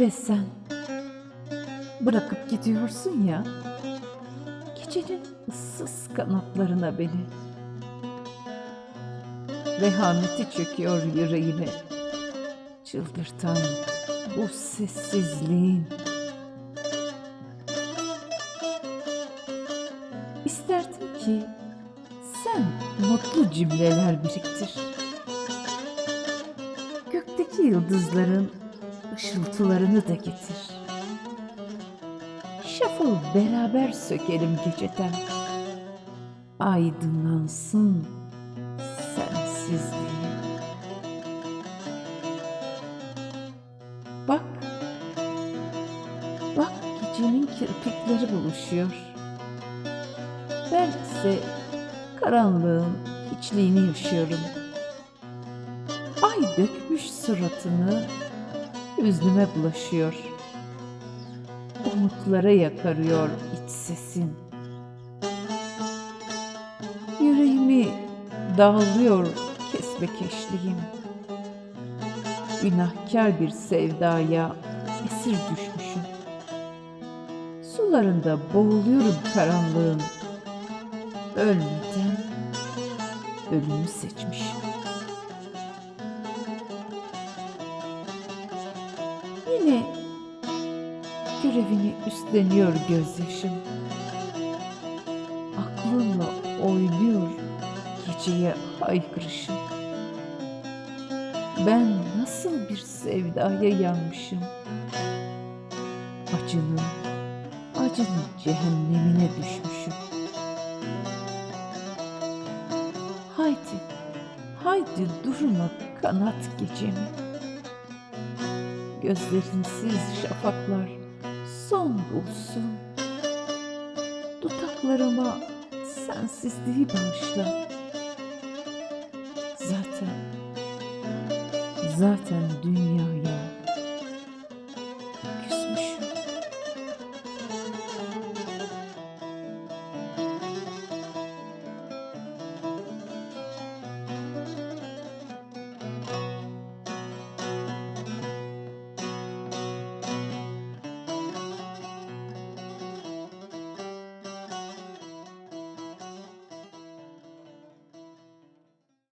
Ve sen bırakıp gidiyorsun ya. Gecenin ıssız kanatlarına beni. Vehameti çöküyor yüreğime. Çıldırtan bu sessizliğin. İsterdim ki sen mutlu cümleler biriktir. Gökteki yıldızların ışıltılarını da getir. Şafağı beraber sökelim geceden. Aydınlansın sensizliği. Bak, bak gecenin kirpikleri buluşuyor. Bense karanlığın hiçliğini yaşıyorum. Ay dökmüş suratını üznüme bulaşıyor. Umutlara yakarıyor iç sesin. Yüreğimi dağılıyor kesbekeşliğim. Günahkar bir sevdaya esir düşmüşüm. Sularında boğuluyorum karanlığın. Ölmeden ölümü seçmişim. Yine görevini üstleniyor gözyaşım. Aklımla oynuyor geceye haykırışım. Ben nasıl bir sevdaya yanmışım. Acının, acının cehennemine düşmüşüm. Haydi, haydi durma kanat gecemi. Gözlerinsiz şafaklar son bulsun. Dudaklarıma sensizliği bağışla. Zaten, zaten dünyaya